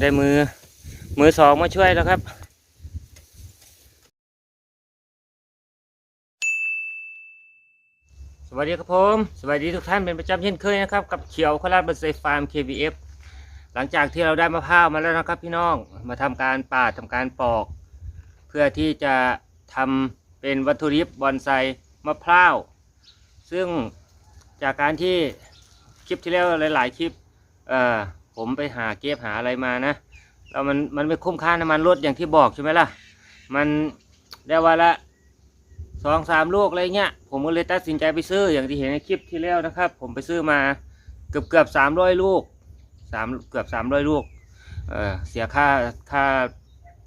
ได้มือ มือสองมาช่วยแล้วครับ สวัสดีครับผม สวัสดีทุกท่านเป็นประจำเช่นเคยนะครับ กับเขียวโคราชบันไซฟาร์ม KVF หลังจากที่เราได้มะพร้าวมาแล้วนะครับพี่น้อง มาทำการปาดทำการปอก เพื่อที่จะทำเป็นวัตถุดิบบอนไซมะพร้าว ซึ่งจากการที่คลิปที่แล้วหลาย ๆ คลิป เอ่อ ผมไปหาเก็บหาอะไรมานะแล้วมันมันไม่คุ้มค่าน้ำมันรถอย่างที่บอกใช่ไหมล่ะ มันได้วันละสองสามลูกอะไรเงี้ยผมก็เลยตัดสินใจไปซื้ออย่างที่เห็นในคลิปที่แล้วนะครับ ผมไปซื้อมาเกือบเกือบสามร้อยลูกสามเกือบสามร้อยลูกเออเสียค่าค่า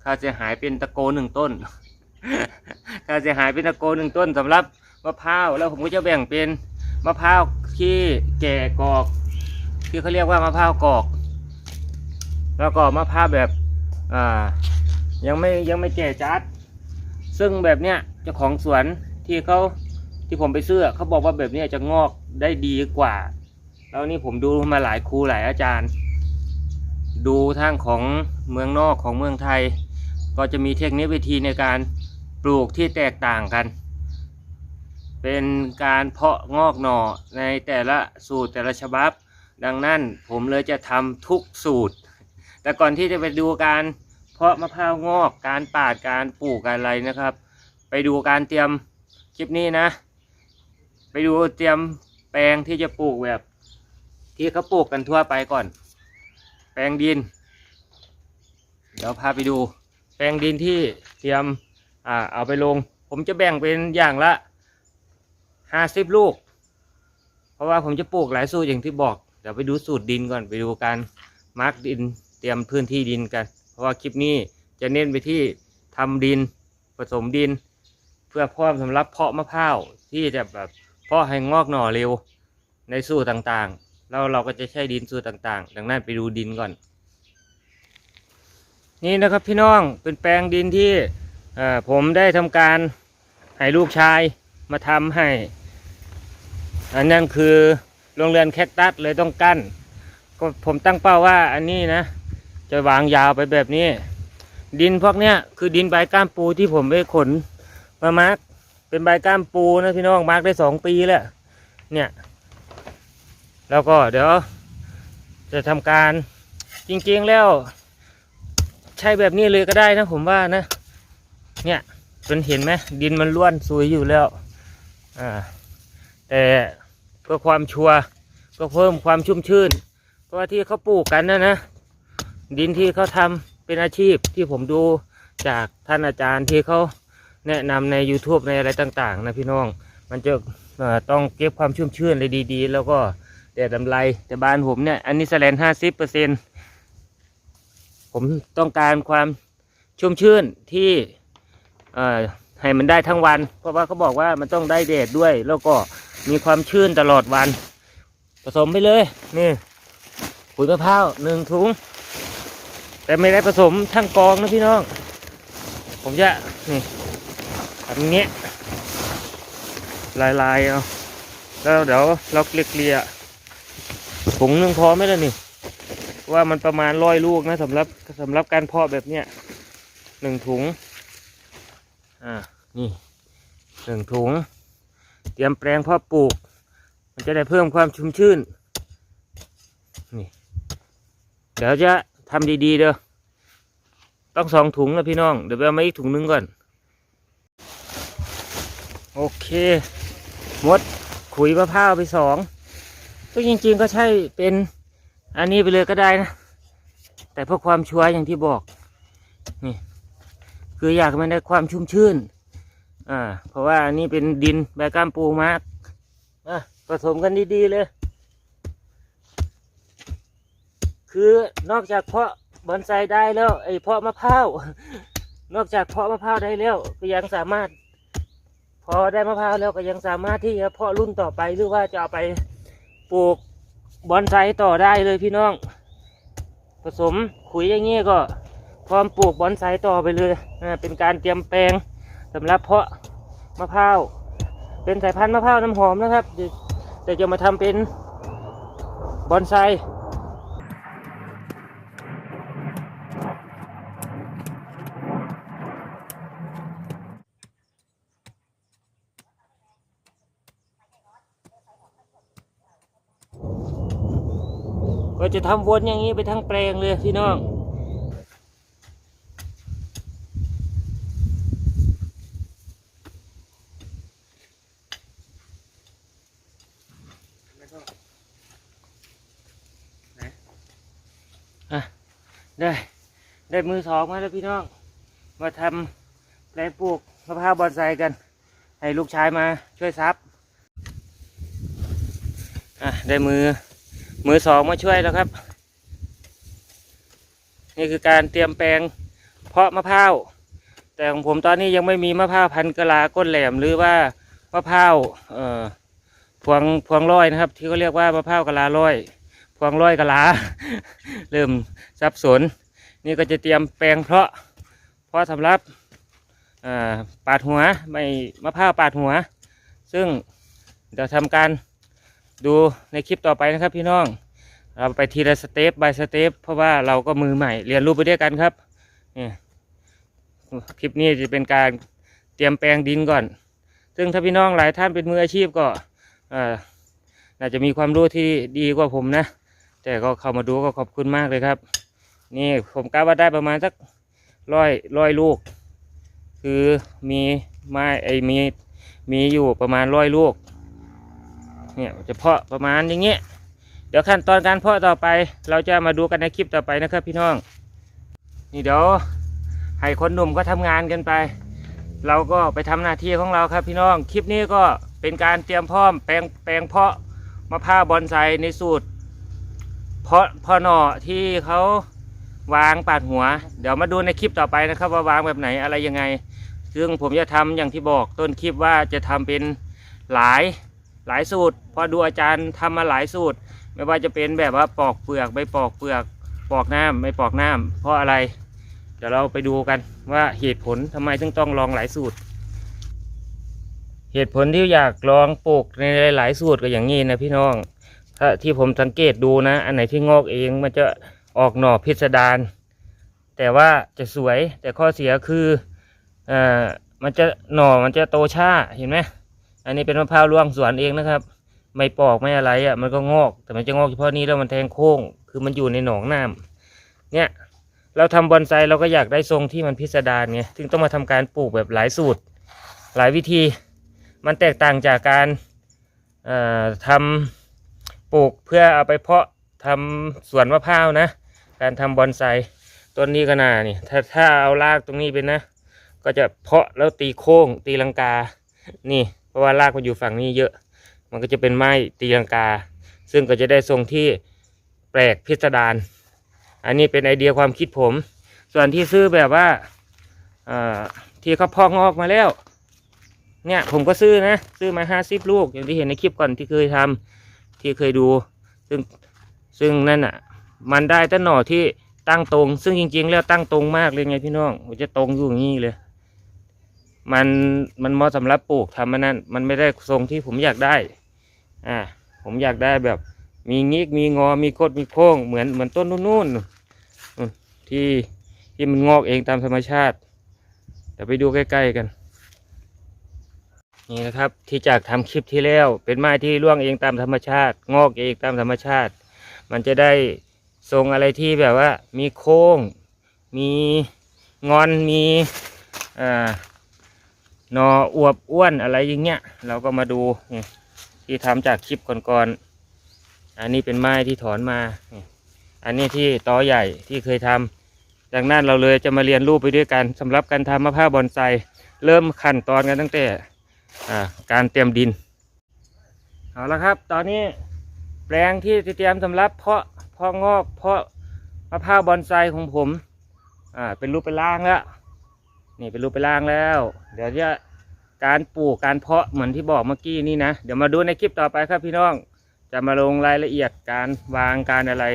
ค่าเสียหายเป็นตะโกหนึ่งต้นค่าเสียหายเป็นตะโกหนึ่งต้นสำหรับมะพร้าวแล้วผมก็จะแบ่งเป็นมะพร้าวที่แก่กอกที่เขาเรียกว่ามะพร้าวกอก แล้วก็มะพร้าวแบบอ่ายังไม่ยังไม่แก่จัด ซึ่งแบบเนี้ยเจ้าของสวนที่เขาที่ผมไปซื้อเขาบอกว่าแบบเนี้ยจะงอกได้ดีกว่า แล้วนี่ผมดูมาหลายครูหลายอาจารย์ ดูทางของเมืองนอกของเมืองไทย ก็จะมีเทคนิควิธีในการปลูกที่แตกต่างกัน เป็นการเพาะงอกหน่อในแต่ละสูตรแต่ละฉบับ ดังนั้นผมเลยจะทำทุกสูตร แต่ก่อนที่จะไปดูการเพาะมะพร้าวงอกการปาดการปลูกการอะไรนะครับ ไปดูการเตรียมคลิปนี้นะ ไปดูเตรียมแปลงที่จะปลูกแบบ ที่เขาปลูกกันทั่วไปก่อน แปลงดิน เดี๋ยวพาไปดู แปลงดินที่เตรียมอ่าเอาไปลง ผมจะแบ่งเป็นอย่างละห้าสิบลูก เพราะว่าผมจะปลูกหลายสูตรอย่างที่บอกเดี๋ยวไปดูสูตรดินก่อนไปดูการมาร์กดิน รียมพื้นที่ดินกัน เพราะว่าคลิปนี้จะเน้นไปที่ทำดินผสมดิน เพื่อพร้อมสำหรับเพาะมะพร้าวที่จะแบบเพาะให้งอกหน่อเร็วในสูตรต่างๆ แล้วเราก็จะใช้ดินสูตรต่างๆ ดังนั้นไปดูดินก่อน นี่นะครับพี่น้องเป็นแปลงดินที่ผมได้ทำการให้ลูกชายมาทำให้ อันนั้นคือโรงเรือนแคคตัสเลยต้องกั้นก็ผมตั้งเป้าว่าอันนี้นะ จะวางยาวไปแบบนี้ ดินพวกเนี้ยคือดินใบก้ามปูที่ผมไปขนมามาร์กเป็นใบก้ามปูนะพี่น้องมาร์กได้สองปีแล้วเนี่ยแล้วก็เดี๋ยว จะทำการจริงๆแล้ว ใช้แบบนี้เลยก็ได้นะผมว่านะ เนี่ยเป็นเห็นไหมดินมันล้วนสวยอยู่แล้วอ่าแต่เพื่อความชัวร์ก็เพิ่มความชุ่มชื่น เพราะว่าที่เขาปลูกกันนะนะ ดินที่เขาทำเป็นอาชีพที่ผมดูจากท่านอาจารย์ที่เขาแนะนำใน YouTube ในอะไรต่างๆ นะพี่น้อง มันจะต้องเก็บความชุ่มชื่นเลยดีๆ แล้วก็แต่ดำไรแต่บ้านผมเนี่ย อันนี้แสลนห้าสิบเปอร์เซ็นผมต้องการความชุ่มชื่นที่ให้มันได้ทั้งวัน เพราะว่าเขาบอกว่ามันต้องได้แดดด้วย แล้วก็มีความชื้นตลอดวัน ผสมไปเลย นี่ปุ๋ยมะพร้าวหนึ่งถุง แต่ไม่ได้ผสมทั้งกองนะพี่น้อง ผมจะนี่ทำเงี้ยลายลายๆเอาแล้วเดี๋ยวเราเกลี่ยๆถุงนึ่งพอไหมล่ะนี่ ว่ามันประมาณร้อยลูกนะสำหรับสำหรับการเพาะแบบเนี้ยหนึ่งถุง อ่า นี่หนึ่งถุง เตรียมแปลงเพาะปลูก มันจะได้เพิ่มความชุ่มชื่น นี่ เดี๋ยวจะ ทำดีๆเด้อต้องสองถุงนะพี่น้อง เดี๋ยวไปเอามาอีกถุงนึงก่อน โอเคหมดขุยมะพร้าวไปสองก็จริงๆก็ใช่เป็นอันนี้ไปเลยก็ได้นะ แต่เพื่อความชัวร์อย่างที่บอก นี่ คืออยากมันได้ความชุ่มชื่น อ่า เพราะว่าอันนี้เป็นดินใบก้ามปูมากอะผสมกันดีๆเลย คือนอกจากเพาะบอนไซได้แล้วไอ้เพาะมะพร้าวนอกจากเพาะมะพร้าวได้แล้วก็ยังสามารถ พอได้มะพร้าวแล้วก็ยังสามารถที่จะเพาะรุ่นต่อไปหรือว่าจะเอาไปปลูกบอนไซต่อได้เลยพี่น้อง ผสมขุยอย่างงี้ก็พร้อมปลูกบอนไซต่อไปเลยเป็นการเตรียมแปลงสำหรับเพาะมะพร้าวเป็นสายพันธุ์มะพร้าวน้ำหอมนะครับแต่จะมาทำเป็นบอนไซ ก็จะทำวนอย่างนี้ไปทั้งแปลงเลยพี่น้องอะได้ ได้มือสองมาแล้วพี่น้อง มาทำแปลงปลูกมะพร้าวบอนไซกัน ให้ลูกชายมาช่วยซับอะได้มือ มือสองมาช่วยแล้วครับ นี่คือการเตรียมแปลงเพาะมะพร้าวแต่ของผมตอนนี้ยังไม่มีมะพร้าวพันกะลาก้นแหลมหรือว่ามะพร้าวเอ่อพวงพวงร้อยนะครับ ที่เขาเรียกว่ามะพร้าวกะลาร้อยพวงร้อยกะลา เริ่มสับสน นี่ก็จะเตรียมแปลงเพาะเพาะสำหรับอ่าปาดหัวไม่มะพร้าวปาดหัว ซึ่งเดี๋ยวทำการ ดูในคลิปต่อไปนะครับพี่น้อง เราไปทีละสเต็ป by สเต็ปเพราะว่าเราก็มือใหม่เรียนรู้ไปด้วยกันครับนี่คลิปนี้จะเป็นการเตรียมแปลงดินก่อน ซึ่งถ้าพี่น้องหลายท่านเป็นมืออาชีพก็อ่อน่าจะมีความรู้ที่ดีกว่าผมนะ แต่ก็เข้ามาดูก็ขอบคุณมากเลยครับ นี่ผมกะว่าได้ประมาณสักร้อยร้อยลูก คือมีไม้ไอมีมีอยู่ประมาณร้อยลูก เนี่ยจะเพาะประมาณอย่างเงี้ยเดี๋ยวขั้นตอนการเพาะต่อไป เราจะมาดูกันในคลิปต่อไปนะครับพี่น้อง นี่เดี๋ยวให้คนหนุ่มก็ทำงานกันไป เราก็ไปทำหน้าที่ของเราครับพี่น้อง คลิปนี้ก็เป็นการเตรียมพร้อมแปลงแปลงเพาะมะพร้าวบอนไซในสูตร เพาะพอหน่อที่เขาวางปาดหัว เดี๋ยวมาดูในคลิปต่อไปนะครับ ว่าวางแบบไหนอะไรยังไง ซึ่งผมจะทำอย่างที่บอกต้นคลิปว่าจะทำเป็นหลาย หลายสูตร พอดูอาจารย์ทำมาหลายสูตร ไม่ว่าจะเป็นแบบว่าปอกเปลือกไม่ปอกเปลือก ปอกน้ำไม่ปอกน้ำเพราะอะไร เดี๋ยวเราไปดูกันว่าเหตุผลทำไมถึงต้องลองหลายสูตร เหตุผลที่อยากลองปลูกในหลายสูตรก็อย่างนี้นะพี่น้อง ถ้าที่ผมสังเกตดูนะ อันไหนที่งอกเองมันจะออกหน่อพิสดารแต่ว่าจะสวยแต่ข้อเสียคืออ่อมันจะหน่อมันจะโตช้าเห็นไหม อันนี้เป็นมะพร้าวร่วงสวนเองนะครับ ไม่ปอกไม่อะไรอะ่ะ มันก็งอก แต่มันจะงอกเฉพาะนี้แล้วมันแทงโค้ง คือมันอยู่ในหนองน้ำเนี่ย เราทำบอนไซเราก็อยากได้ทรงที่มันพิสดารไงถึงต้องมาทำการปลูกแบบหลายสูตร หลายวิธี มันแตกต่างจากการเอ่อทำปลูกเพื่อเอาไปเพาะทำสวนมะพร้าวนะ การทำบอนไซต้นนี้ก็น่านี่ถ้าถ้าเอารากตรงนี้ไปนะ ก็จะเพาะแล้วตีโค้งตีลังกา นี่ ราะว่ารากมันอยู่ฝั่งนี้เยอะ มันก็จะเป็นไม้ตีลังกา ซึ่งก็จะได้ทรงที่แปลกพิสดารอันนี้เป็นไอเดียความคิดผม ส่วนที่ซื้อแบบว่าที่เขาพองออกมาแล้ว เนี่ยผมก็ซื้อนะ ซื้อมาห้าสิบลูกอย่างที่เห็นในคลิปก่อนที่เคยทำที่เคยดู ซึ่งซึ่งนั่นอะ มันได้แต่หน่อที่ตั้งตรง ซึ่งจริง ๆ แล้วตั้งตรงมากเลยไงพี่น้องมันจะตรงอยู่อย่างนี้เลย มันมันเหมาะสำหรับปลูกทำมันนั่นมันไม่ได้ทรงที่ผมอยากได้อ่าผมอยากได้แบบมีงิกมีงอมีโคดมีโค้งเหมือนเหมือนต้นนู่นๆนู่นที่ที่มันงอกเองตามธรรมชาติเดี๋ยวไปดูใกล้ ๆ กัน นี่นะครับที่จากทำคลิปที่แล้วเป็นไม้ที่ร่วงเองตามธรรมชาติ งอกเองตามธรรมชาติ มันจะได้ทรงอะไรที่แบบว่า มีโค้ง มีงอนมีอ่า นออวบอ้วนอะไรอย่างเงี้ย เราก็มาดูนี่ที่ทำจากคลิปก่อนๆ อันนี้เป็นไม้ที่ถอนมา อันนี้ที่ตอใหญ่ที่เคยทำจากนั้นเราเลยจะมาเรียนรู้ไปด้วยกันสำหรับการทำมะพร้าวบอนไซเริ่มขั้นตอนกันตั้งแต่อ่าการเตรียมดิน เอาละครับ ตอนนี้แปลงที่เตรียมสำหรับเพาะเพาะงอกเพาะมะพร้าวบอนไซของผม อ่า เป็นรูปเป็นร่างแล้ว นี่เป็นรูปเป็นร่างแล้ว เดี๋ยวจะการปลูกการเพาะเหมือนที่บอกเมื่อกี้นี่นะ เดี๋ยวมาดูในคลิปต่อไปครับพี่น้อง จะมาลงรายละเอียดการวางการอะไร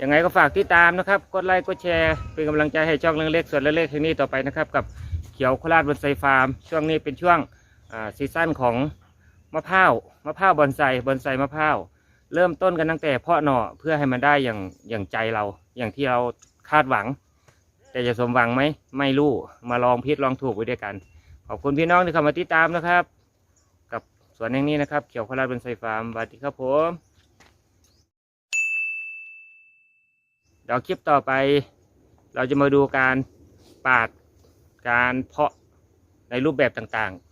ยังไงก็ฝากติดตามนะครับ กดไลค์กดแชร์ เป็นกำลังใจให้ช่องเล็กๆส่วนเล็กๆทางนี้ต่อไปนะครับ กับเขียวโคราชบอนไซฟาร์ม ช่วงนี้เป็นช่วงซีซั่นของมะพร้าวมะพร้าวบอนไซบอนไซมะพร้าวเริ่มต้นกันตั้งแต่เพาะหน่อเพื่อให้มันได้อย่างอย่างใจเราอย่างที่เราคาดหวัง แต่จะสมหวังไหมไม่รู้ มาลองพิษลองถูกไปด้วยกัน ขอบคุณพี่น้องที่เข้ามาติดตามนะครับ กับสวนแห่งนี้นะครับ เขียวโคราเป็นไซฟาร์มสวัสดีครับผมเดี๋ยวคลิปต่อไป เราจะมาดูการปาดการเพาะในรูปแบบต่างๆ